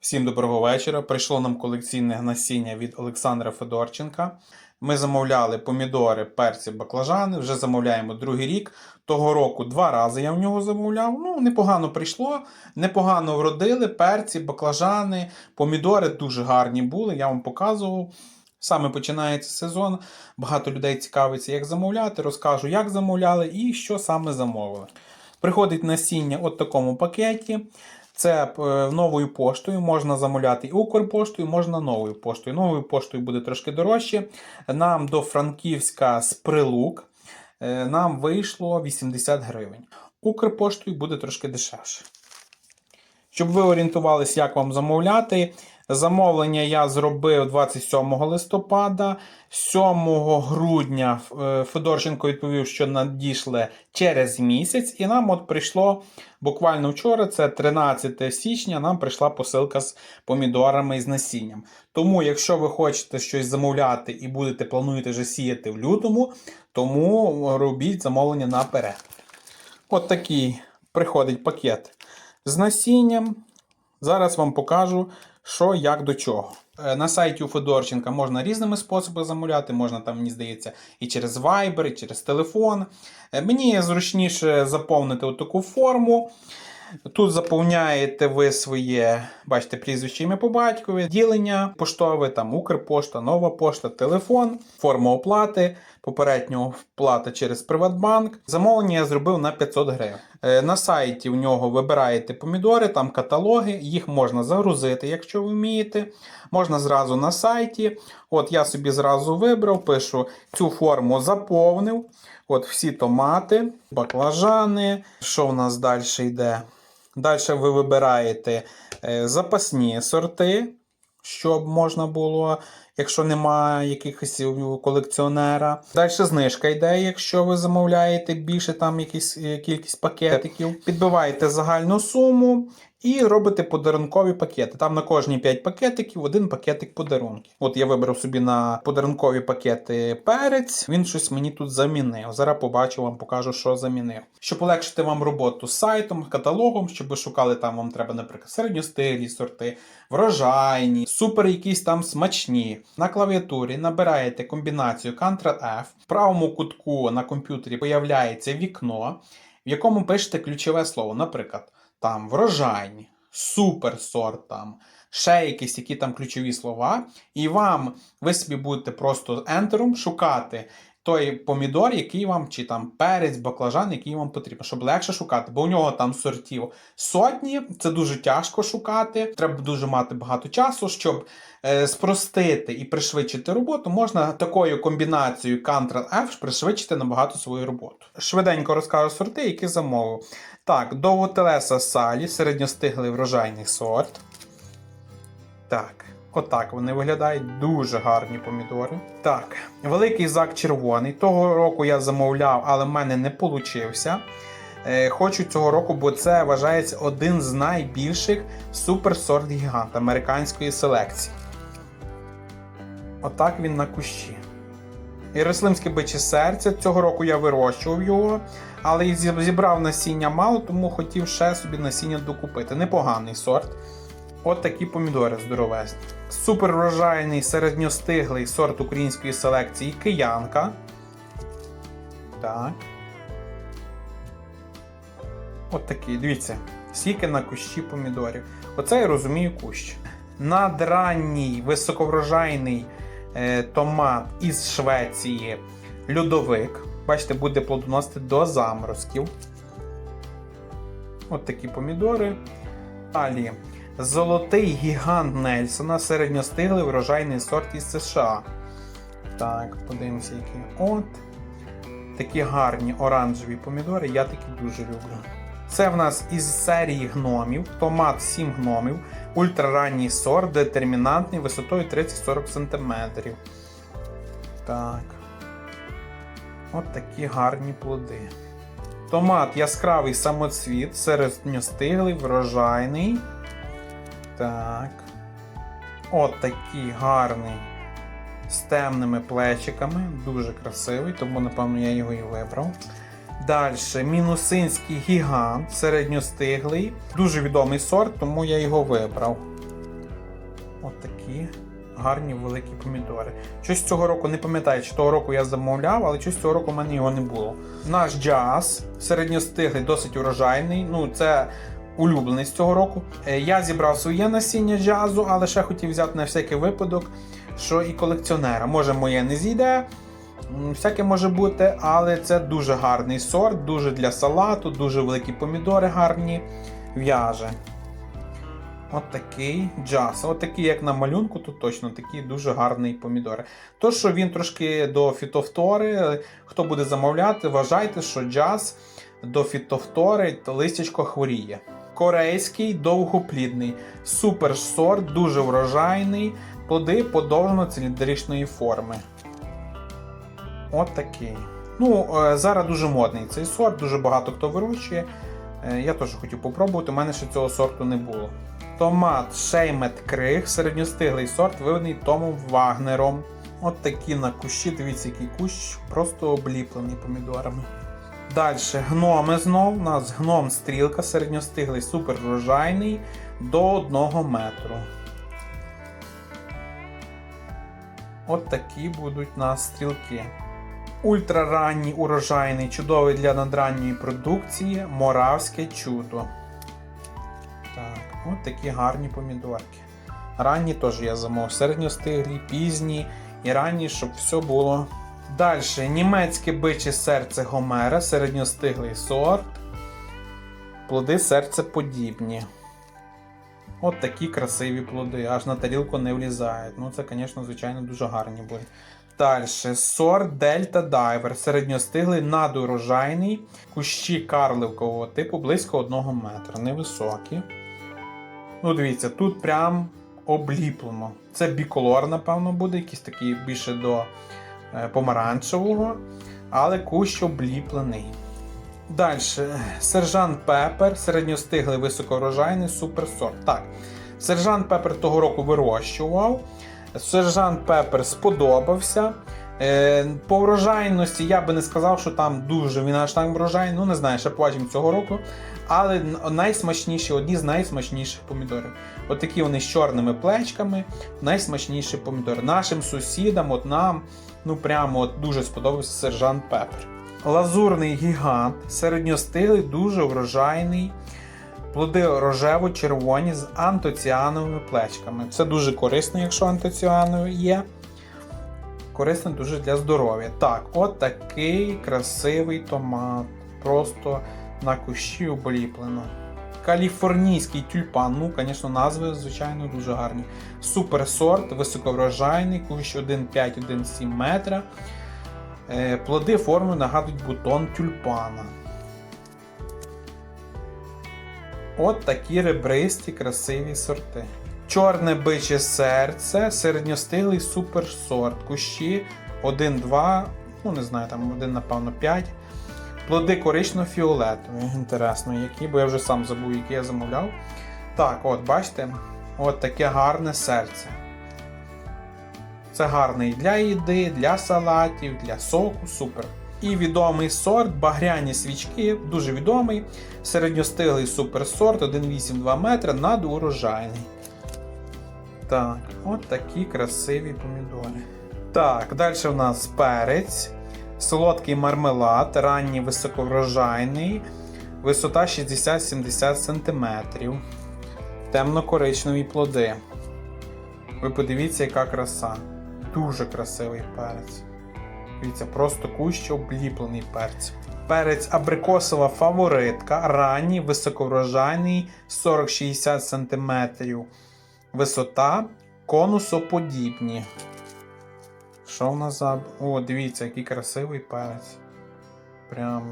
Всім доброго вечора. Прийшло нам колекційне насіння від Олександра Федорченка. Ми замовляли помідори, перці, баклажани. Вже замовляємо другий рік. Того року два рази я в нього замовляв. Ну, непогано прийшло, непогано вродили. Перці, баклажани, помідори дуже гарні були. Я вам показував. Саме починається сезон. Багато людей цікавиться, як замовляти. Розкажу, як замовляли і що саме замовили. Приходить насіння от такому пакеті. Це е, новою поштою можна замовляти і Укрпоштою, можна новою поштою. Новою поштою буде трошки дорожче. Нам до Франківська з прилук е, нам вийшло 80 гривень. Укрпоштою буде трошки дешевше. Щоб ви орієнтувалися, як вам замовляти. Замовлення я зробив 27 листопада. 7 грудня е, Федорченко відповів, що надійшли через місяць, і нам от прийшло буквально вчора, це 13 січня, нам прийшла посилка з помідорами і з насінням. Тому, якщо ви хочете щось замовляти і будете плануєте вже сіяти в лютому, тому робіть замовлення наперед. От такий приходить пакет з насінням. Зараз вам покажу, що як до чого. Е, На сайті у Федорченка можна різними способами замовляти, можна там, мені здається, і через Viber, і через телефон. Е, Мені зручніше заповнити таку форму. Тут заповняєте ви своє, бачите, прізвище ім'я по батькові, ділення поштове, там Укрпошта, нова пошта, телефон, форма оплати, попереднього вплата через Приватбанк. Замовлення я зробив на 500 гривень. Е, На сайті у нього вибираєте помідори, там каталоги, їх можна загрузити, якщо ви вмієте. Можна зразу на сайті. От я собі зразу вибрав, пишу цю форму заповнив. От всі томати, баклажани. Що в нас далі йде? Далі ви вибираєте е, запасні сорти, щоб можна було, якщо немає якихось колекціонера. Далі знижка йде, якщо ви замовляєте більше там якісь е, кількість пакетиків. Підбиваєте загальну суму і робите подарункові пакети. Там на кожні 5 пакетиків один пакетик подарунки. От я вибрав собі на подарункові пакети перець. Він щось мені тут замінив. Зараз побачу, вам покажу, що замінив. Щоб полегшити вам роботу з сайтом, каталогом, щоб ви шукали там, вам треба, наприклад, середньостиглі сорти, врожайні, супер якісь там смачні. На клавіатурі набираєте комбінацію Ctrl-F. В правому кутку на комп'ютері появляється вікно, в якому пишете ключове слово. Наприклад, там врожань, суперсорт, там, ще якісь які там ключові слова. І вам ви собі будете просто ентером шукати той помідор, який вам, чи там перець, баклажан, який вам потрібен, щоб легше шукати, бо у нього там сортів сотні, це дуже тяжко шукати. Треба дуже мати багато часу, щоб е, спростити і пришвидшити роботу. Можна такою комбінацією Ctrl-F пришвидшити набагато свою роботу. Швиденько розкажу сорти, які замовив. Так, довготелеса салі, середньостиглий врожайний сорт. Так. Отак вони виглядають дуже гарні помідори. Так, великий зак червоний. Того року я замовляв, але в мене не вийшло. Хочу цього року, бо це вважається один з найбільших суперсорт гігант американської селекції. Отак він на кущі. Єрусалимське биче серце. Цього року я вирощував його, але зібрав насіння мало, тому хотів ще собі насіння докупити. Непоганий сорт. От такі помідори здоровезні. Супер врожайний середньостиглий сорт української селекції киянка. Так. От такий, дивіться, скільки на кущі помідорів. Оце я розумію кущ. Надранній високоврожайний е, томат із Швеції льодовик. Бачите, буде плодоносити до заморозків. От такі помідори. Далі. Золотий гігант Нельсона, середньостиглий врожайний сорт із США. Так, подивимося, які. От. Такі гарні оранжеві помідори, я такі дуже люблю. Це в нас із серії гномів, томат 7 гномів, ультраранній сорт, детермінантний висотою 30-40 см. Так. От такі гарні плоди. Томат яскравий самоцвіт, середньостиглий, врожайний. Так. От такий гарний. З темними плечиками. Дуже красивий, тому, напевно, я його і вибрав. Далі мінусинський гігант, середньостиглий. Дуже відомий сорт, тому я його вибрав. От такі гарні великі помідори. Щось цього року не пам'ятаю, чи того року я замовляв, але щось цього року в мене його не було. Наш джаз середньостиглий, досить урожайний. Ну, це улюблений з цього року. Е, Я зібрав своє насіння джазу, але ще хотів взяти на всякий випадок, що і колекціонера. Може, моє не зійде. Всяке може бути, але це дуже гарний сорт, дуже для салату, дуже великі помідори гарні в'яже. От такий джаз. От такий, як на малюнку, тут точно такі дуже гарні помідори. То, що він трошки до фітофтори, хто буде замовляти, вважайте, що джаз до фітофтори листячко хворіє. Корейський довгоплідний, супер сорт, дуже врожайний, плоди подовжено-циліндричної форми. От такий. Ну, е, зараз дуже модний цей сорт, дуже багато хто вирощує. Е, Я теж хотів попробувати, у мене ще цього сорту не було. Томат Шеймет Криг, середньостиглий сорт, виведений Томом Вагнером. От такі на кущі, дивіться, який кущ, просто обліплений помідорами. Далі гноми знов. У нас гном стрілка, середньостиглий, супер врожайний до 1 метру. От такі будуть у нас стрілки. Ультраранній урожайний, чудовий для надранньої продукції, моравське чудо. Так, от такі гарні помідорки. Ранні теж я замовив, середньостиглі, пізні і ранні, щоб все було. Далі німецьке биче серце Гомера, середньостиглий сорт. Плоди серцеподібні. От такі красиві плоди, аж на тарілку не влізають. Ну, це, звісно, звичайно, дуже гарні будуть. Далі сорт Дельта Дайвер, середньостиглий, надурожайний, кущі карликового типу близько 1 метра, невисокі. Ну, дивіться, тут прям обліплено. Це біколор, напевно, буде, якийсь такий більше до помаранчевого, але кущ обліплений. Далі, сержант Пепер, середньостиглий високорожайний суперсорт. Так, сержант Пепер того року вирощував. Сержант Пепер сподобався. Е, По врожайності я би не сказав, що там дуже він аж там врожайний. Ну, не знаю, ще побачимо цього року. Але найсмачніші, одні з найсмачніших помідорів. От вони з чорними плечками, найсмачніші помідори. Нашим сусідам, от нам, ну прямо от дуже сподобався сержант Пепер. Лазурний гігант, середньостилий, дуже врожайний. Плоди рожево-червоні з антоціановими плечками. Це дуже корисно, якщо антоціанові є. Корисно дуже для здоров'я. Так, от такий красивий томат. Просто на кущі обліплено. Каліфорнійський тюльпан. Ну, звісно, назви, звичайно, дуже гарні. Суперсорт, високоврожайний, кущ 1,5-1,7 метра. Е, Плоди форми нагадують бутон тюльпана. От такі ребристі красиві сорти. Чорне биче серце, середньостиглий суперсорт. Кущі 1-2, ну не знаю, там один, напевно, 5. Плоди корично-фіолетові. Інтересно, які, бо я вже сам забув, які я замовляв. Так, от, бачите, от таке гарне серце. Це гарний для їди, для салатів, для соку, супер. І відомий сорт багряні свічки, дуже відомий. Середньостиглий суперсорт 1,8-2 метра, надурожайний. Так, от такі красиві помідори. Так, далі в нас перець, солодкий мармелад, ранній високоврожайний, висота 60-70 см. Темно-коричневі плоди. Ви подивіться, яка краса. Дуже красивий перець. Дивіться, просто кущ обліплений перець. Перець абрикосова фаворитка, ранній, високоврожайний 40-60 см. Висота конусоподібні. Що в нас за. О, дивіться, який красивий перець. Прям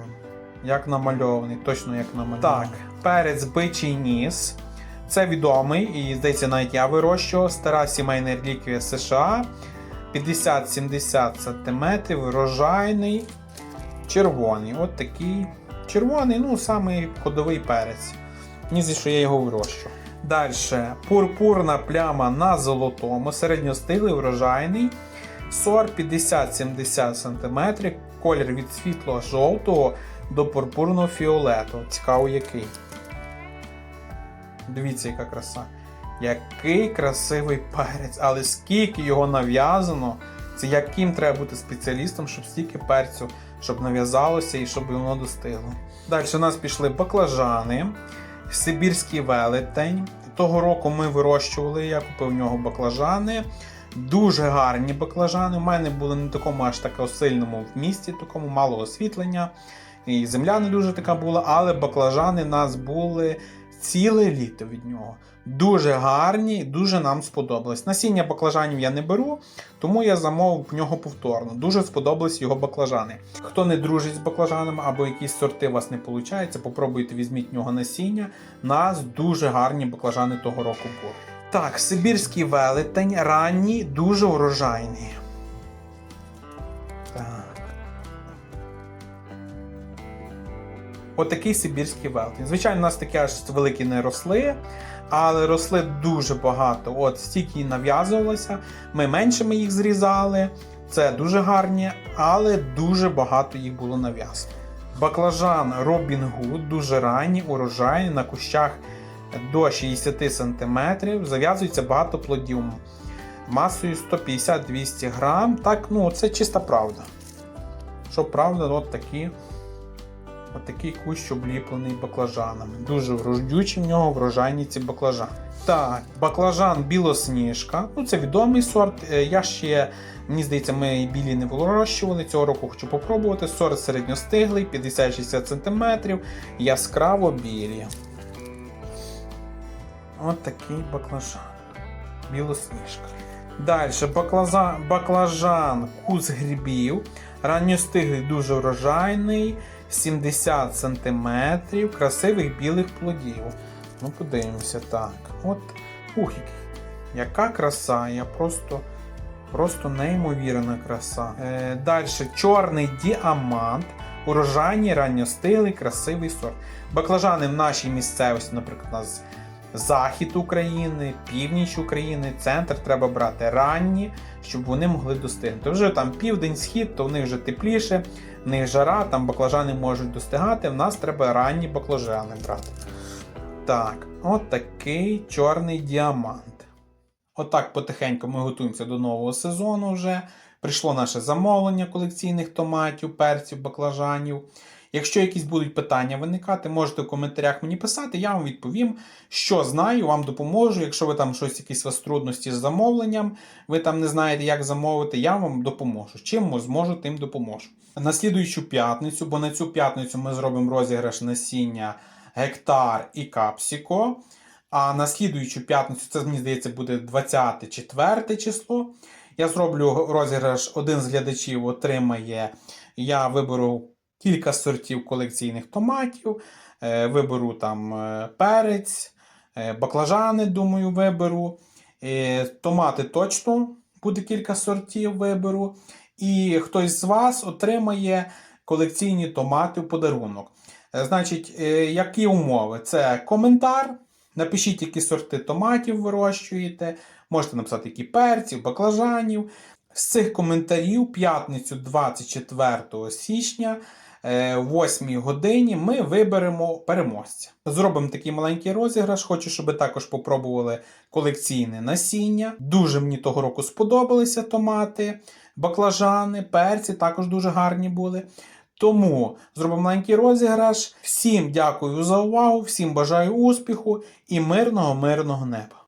як намальований, точно як намальований. Так, перець бичий ніс. Це відомий, і здається, навіть я вирощував. Стара сімейна реліквія США. 50-70 см, врожайний, червоний. От такий червоний, ну, самий ходовий перець. Мені здається, що я його вирощу. Далі пурпурна пляма на золотому, середньостиглий, врожайний. Сорт 50-70 см, колір від світло-жовтого до пурпурно-фіолетового. Цікаво який. Дивіться, яка краса. Який красивий перець, але скільки його нав'язано, це яким треба бути спеціалістом, щоб стільки перцю, щоб нав'язалося і щоб воно достигло. Далі у нас пішли баклажани, сибірський велетень. Того року ми вирощували, я купив в нього баклажани. Дуже гарні баклажани. У мене були не такому аж такому сильному в місті, такому мало освітлення. І земля не дуже така була, але баклажани в нас були ціле літо від нього. Дуже гарні, дуже нам сподобались. Насіння баклажанів я не беру, тому я замовив в нього повторно. Дуже сподобались його баклажани. Хто не дружить з баклажанами або якісь сорти у вас не виходить, попробуйте візьміть в нього насіння. У нас дуже гарні баклажани того року були. Так, сибірський велетень, ранній, дуже урожайний. Так. Отакий сибірський велетень. Звичайно, у нас такі аж великі не росли, але росли дуже багато. От стільки нав'язувалося. Ми меншими їх зрізали. Це дуже гарні, але дуже багато їх було нав'язано. Баклажан Робін Гуд, дуже ранній, урожайний, на кущах до 60 см. Зав'язується багато плодів масою 150-200 грам. Так, ну, це чиста правда. Що правда, от такі. Отакий кущ обліплений баклажанами. Дуже врождючі в нього врожайні ці баклажани. Так, баклажан білосніжка. Ну, це відомий сорт. Е, Я ще, мені здається, ми білі не вирощували. Цього року хочу попробувати. Сорт середньостиглий, 50-60 см, яскраво білі. От такий баклажан. Білосніжка. Далі баклажан, баклажан кус грибів. Ранньостиглий дуже врожайний. 70 см красивих білих плодів. Ну, подивимося так. От, ух, яка краса, я просто просто неймовірна краса. Е, Далі чорний діамант, урожайний, ранньостиглий, красивий сорт. Баклажани в нашій місцевості, наприклад, у нас захід України, північ України, центр треба брати ранні, щоб вони могли достигнути. Вже там південь, схід, то в них вже тепліше, в них жара, там баклажани можуть достигати. В нас треба ранні баклажани брати. Так, от такий чорний діамант. Отак потихеньку ми готуємося до нового сезону вже. Прийшло наше замовлення колекційних томатів, перців, баклажанів. Якщо якісь будуть питання виникати, можете в коментарях мені писати, я вам відповім, що знаю, вам допоможу. Якщо ви там щось, якісь у вас трудності з замовленням, ви там не знаєте, як замовити, я вам допоможу. Чим зможу, тим допоможу. На слідуючу п'ятницю, бо на цю п'ятницю ми зробимо розіграш насіння гектар і капсіко. А на слідуючу п'ятницю, це мені здається, буде 24 число. Я зроблю розіграш, один з глядачів отримає. Я виберу кілька сортів колекційних томатів, е, виберу там е, перець, е, баклажани, думаю, виберу. Томати точно буде кілька сортів виберу. І хтось з вас отримає колекційні томати в подарунок. Значить, які умови? Це коментар. Напишіть, які сорти томатів вирощуєте. Можете написати, які перців, баклажанів. З цих коментарів, п'ятницю 24 січня, 8 годині, ми виберемо переможця. Зробимо такий маленький розіграш. Хочу, щоб також попробували колекційне насіння. Дуже мені того року сподобалися томати, баклажани, перці також дуже гарні були. Тому зробимо маленький розіграш. Всім дякую за увагу, всім бажаю успіху і мирного, мирного неба.